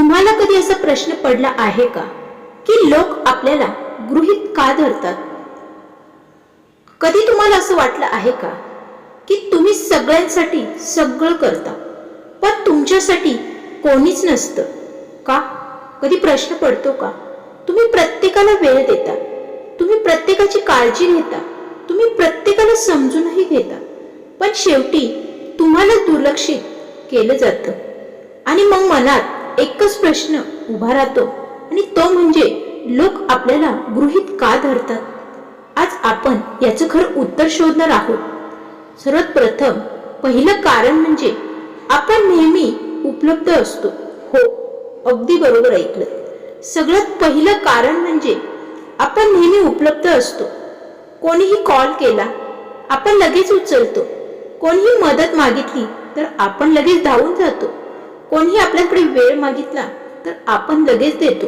तुम्हाला कधी असा प्रश्न पडला आहे का? की लोक आपल्याला गृहीत का धरतात? कधी तुम्हाला असं वाटलं आहे का? की तुम्ही सगळ्यांसाठी सगळं करता पण तुमच्यासाठी कोणीच नसतं? का? कधी प्रश्न पडतो का? तुम्ही प्रत्येकाला वेळ देता तुम्ही प्रत्येकाची काळजी घेता तुम्ही प्रत्येकाला समजूनही घेता पण शेवटी तुम्हाला दुर्लक्षित केलं जातं. आणि मग मनात एकच प्रश्न उभा राहतो आणि तो म्हणजे लोक आपल्याला गृहीत का धरतात? आज आपण याचं खरं उत्तर शोधणार आहोत. सर्वात प्रथम पहिलं कारण म्हणजे आपण नेहमी उपलब्ध असतो. हो अगदी बरोबर ऐकलं. सगळ्यात पहिलं कारण म्हणजे आपण नेहमी उपलब्ध असतो. कोणीही कॉल केला आपण लगेच उचलतो. कोणीही मदत मागितली तर आपण लगेच धावून जातो. कोणीही आपल्याकडे वेळ मागितला तर आपण लगेच देतो.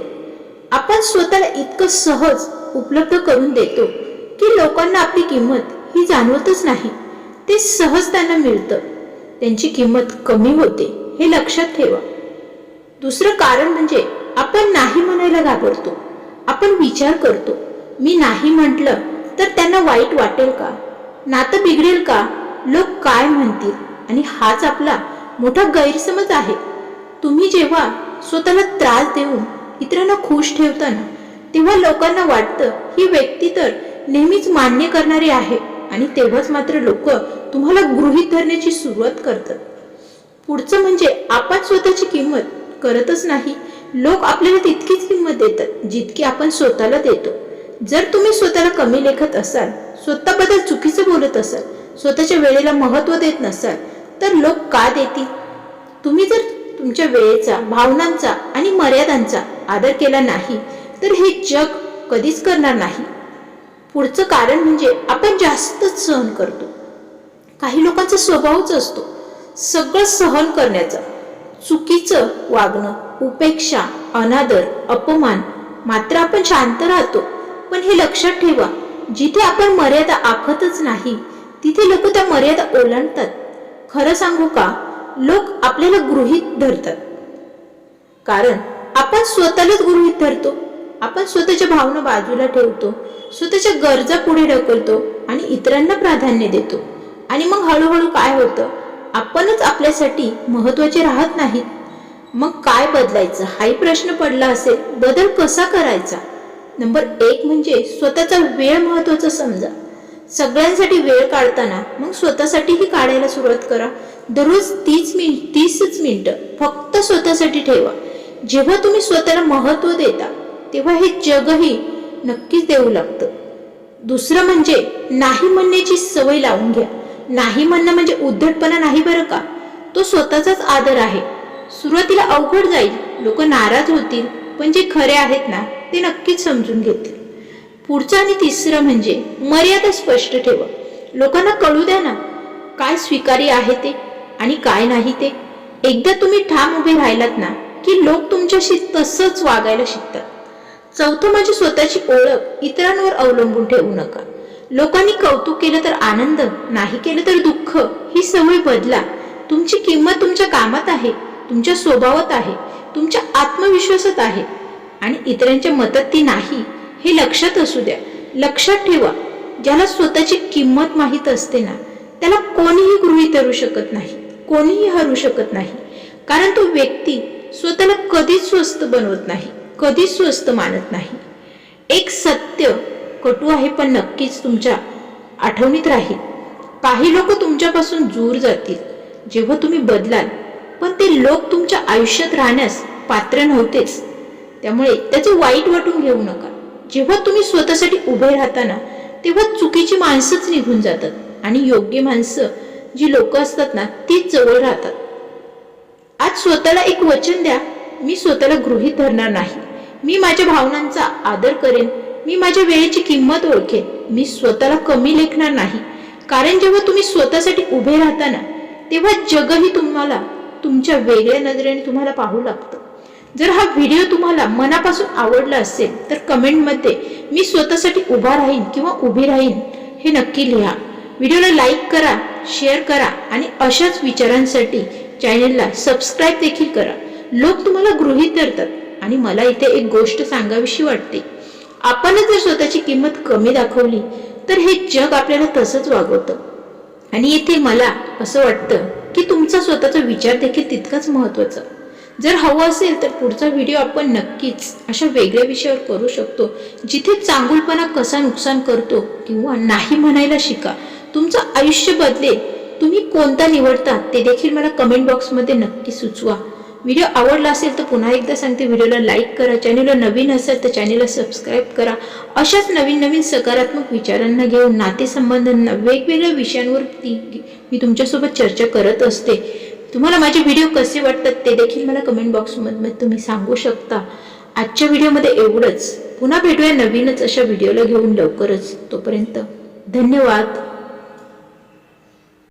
आपण स्वतःला इतकं सहज उपलब्ध करून देतो की लोकांना आपली किंमत ही जाणवतच नाही. ते सहज त्यांना मिळतं. त्यांची किंमत कमी होते हे लक्षात ठेवा. दुसरं कारण म्हणजे आपण नाही म्हणायला घाबरतो. आपण विचार करतो मी नाही म्हटलं तर त्यांना वाईट वाटेल का? नातं बिघडेल का? लोक काय म्हणतील? आणि हाच आपला मोठा गैरसमज आहे. तुम्ही जेव्हा स्वतःला त्रास देऊन इतरांना खुश ठेवताना तेव्हा लोकांना वाटतं ही व्यक्ती तर नेहमीच मान्य करणारी आहे आणि तेव्हाच मात्र लोक तुम्हाला गृहीत धरण्याची सुरुवात करतात. पुढचं म्हणजे आपण स्वतःची किंमत करतच नाही. लोक आपल्याला तितकीच किंमत देतात जितकी आपण स्वतःला देतो. जर तुम्ही स्वतःला कमी लेखत असाल स्वतःबद्दल चुकीचं बोलत असाल स्वतःच्या वेळेला महत्त्व देत नसाल तर लोक का देतील? तुम्ही जर तुमच्या वेळेचा भावनांचा आणि मर्यादांचा आदर केला नाही तर हे जग कधीच करणार नाही. पुढचं कारण म्हणजे आपण जास्तच सहन करतो. काही लोकांचा स्वभावच असतो सगळं सहन करण्याचा. चुकीचं वागणं उपेक्षा अनादर अपमान मात्र आपण शांत राहतो पण हे लक्षात ठेवा जिथे आपण मर्यादा आखतच नाही तिथे लोक त्या मर्यादा ओलांडतात. खरं सांगू का? लोक आपल्याला गृहीत धरतात. कारण आपण स्वतःलाच गृहीत धरतो. आपण स्वतःच्या भावना बाजूला ठेवतो. स्वतःच्या गरजा पुढे ढकलतो आणि इतरांना प्राधान्य देतो. आणि मग हळूहळू काय होतं? आपणच आपल्यासाठी महत्त्वाचे राहत नाहीत मग काय बदलायचं? हाही प्रश्न पडला असेल बदल कसा करायचा? नंबर एक म्हणजे स्वतःचा वेळ महत्त्वाचा समजा. सगळ्यांसाठी वेळ काढताना मग स्वतःसाठीही काढायला सुरुवात करा. दररोज तीस मिनिट तीसच मिनटं फक्त स्वतःसाठी ठेवा. जेव्हा तुम्ही स्वतःला महत्त्व देता तेव्हा हे जगही नक्कीच देऊ लागतं. दुसरं म्हणजे नाही म्हणण्याची सवय लावून घ्या. नाही म्हणणं म्हणजे उद्धटपणा नाही बरं का? तो स्वतःचाच आदर आहे. सुरुवातीला अवघड जाईल. लोक नाराज होतील पण जे खरे आहेत ना ते नक्कीच समजून घेतील. पुढचं आणि तिसरं म्हणजे मर्यादा स्पष्ट ठेवा. लोकांना कळू द्या ना काय स्वीकार्य आहे ते. आणि काय नाही ते. एकदा तुम्ही ठाम उभे राहिलात ना की लोक तुमच्याशी तसंच वागायला शिकतात. चौथं माझी स्वतःची ओळख इतरांवर अवलंबून ठेवू नका. लोकांनी कौतुक केलं तर आनंद नाही केलं तर दुःख ही सवय बदला. तुमची किंमत तुमच्या कामात आहे तुमच्या स्वभावात आहे तुमच्या आत्मविश्वासात आहे. आणि इतरांच्या मतात ती नाही हे लक्षात असू द्या. लक्षात ठेवा ज्याला स्वतःची किंमत माहीत असते ना त्याला कोणीही गृहीत धरू शकत नाही. कोणीही हरू शकत नाही. कारण तो व्यक्ती स्वतःला कधीच स्वस्त बनवत नाही कधीच स्वस्त मानत नाही. एक सत्य कटू आहे पण नक्कीच तुमच्या आठवणीत राहील. काही लोक तुमच्यापासून दूर जातील. जेव्हा तुम्ही बदलाल पण ते लोक तुमच्या आयुष्यात राहण्यास पात्र नव्हतेच. त्यामुळे त्याचं वाईट वाटून घेऊ नका. जेव्हा तुम्ही स्वतःसाठी उभे राहताना तेव्हा चुकीची माणसंच निघून जातात आणि योग्य माणसं जी लोक असतात ना तीच जवळ राहतात. आज स्वतःला एक वचन द्या मी स्वतःला गृहीत धरणार नाही. मी माझ्या भावनांचा आदर करेन मी माझ्या वेळेची किंमत ओळखेन मी स्वतःला कमी लेखणार नाही. कारण जेव्हा तुम्ही स्वतःसाठी उभे राहता ना तेव्हा जगही तुम्हाला तुमच्या वेगळ्या नजरेने तुम्हाला पाहू लागतं. जर हा व्हिडिओ तुम्हाला मनापासून आवडला असेल तर कमेंटमध्ये मी स्वतःसाठी उभा राहीन किंवा उभी राहीन हे नक्की लिहा. व्हिडिओला लाईक करा शेअर करा आणि अशाच विचारांसाठी चॅनेलला सबस्क्राईब देखील करा. लोक तुम्हाला गृहीत धरतात आणि मला इथे एक गोष्ट सांगावीशी वाटते. आपणच जर स्वतःची किंमत कमी दाखवली तर हे जग आपल्याला तसंच वागवतं. आणि इथे मला असं वाटतं की तुमचा स्वतःचा विचार देखील तितकाच महत्त्वाचा. जर हवं असेल तर पुढचा व्हिडिओ आपण नक्कीच अशा वेगळ्या विषयावर करू शकतो जिथे चांगुलपणा कसा नुकसान करतो किंवा नाही म्हणायला शिका तुमचं आयुष्य बदलेल तुम्ही कोणता निवडता ते देखील मला कमेंट बॉक्समध्ये नक्की सुचवा. व्हिडिओ आवडला असेल तर पुन्हा एकदा सांगते व्हिडिओला लाईक करा चॅनलला नवीन असेल तर चॅनलला सबस्क्राईब करा. अशाच नवीन नवीन सकारात्मक विचारांना घेऊन नातेसंबंधांना वेगवेगळ्या विषयांवर ती मी तुमच्यासोबत चर्चा करत असते. तुम्हाला माझे व्हिडिओ कसे वाटतात ते देखील मला कमेंट बॉक्समध्ये तुम्ही सांगू शकता. आजच्या व्हिडिओमध्ये एवढंच. पुन्हा भेटूया नवीनच अशा व्हिडिओला घेऊन लवकरच. तोपर्यंत धन्यवाद.